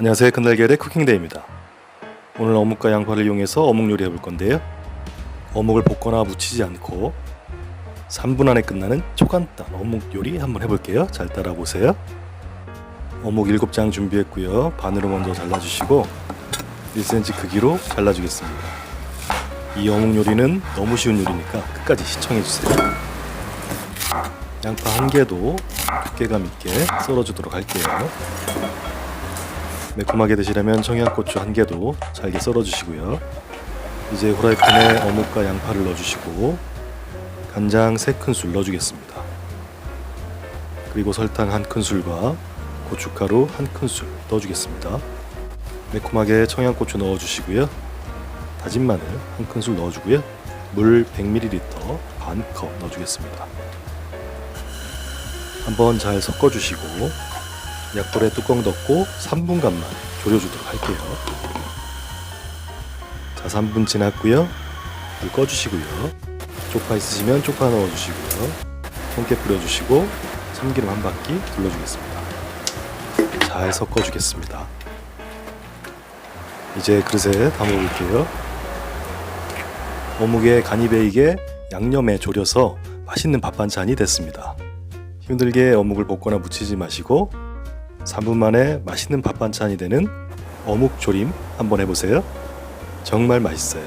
안녕하세요. 큰달걀의 쿠킹데이입니다. 오늘 어묵과 양파를 이용해서 어묵 요리 해볼 건데요. 어묵을 볶거나 무치지 않고 3분 안에 끝나는 초간단 어묵 요리 한번 해볼게요. 잘 따라보세요. 어묵 7장 준비했고요. 반으로 먼저 잘라주시고 1cm 크기로 잘라주겠습니다. 이 어묵 요리는 너무 쉬운 요리니까 끝까지 시청해주세요. 양파 한 개도 두께감 있게 썰어주도록 할게요. 매콤하게 드시려면 청양고추 한 개도 잘게 썰어주시고요. 이제 후라이팬에 어묵과 양파를 넣어주시고 간장 3큰술 넣어주겠습니다. 그리고 설탕 한 큰술과 고춧가루 한 큰술 넣어주겠습니다. 매콤하게 청양고추 넣어주시고요. 다진 마늘 한 큰술 넣어주고요. 물 100ml 반 컵 넣어주겠습니다. 한번 잘 섞어주시고 약불에 뚜껑 덮고 3분간만 졸여주도록 할게요. 자, 3분 지났고요. 불 꺼주시고요. 쪽파 있으시면 쪽파 넣어주시고요. 손깨 뿌려주시고 참기름 한 바퀴 둘러주겠습니다. 잘 섞어주겠습니다. 이제 그릇에 담아볼게요. 어묵에 간이 배이게 양념에 졸여서 맛있는 밥 반찬이 됐습니다. 힘들게 어묵을 볶거나 무치지 마시고 3분 만에 맛있는 밥 반찬이 되는 어묵 조림 한번 해보세요. 정말 맛있어요.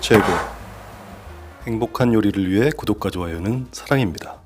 최고. 행복한 요리를 위해 구독과 좋아요는 사랑입니다.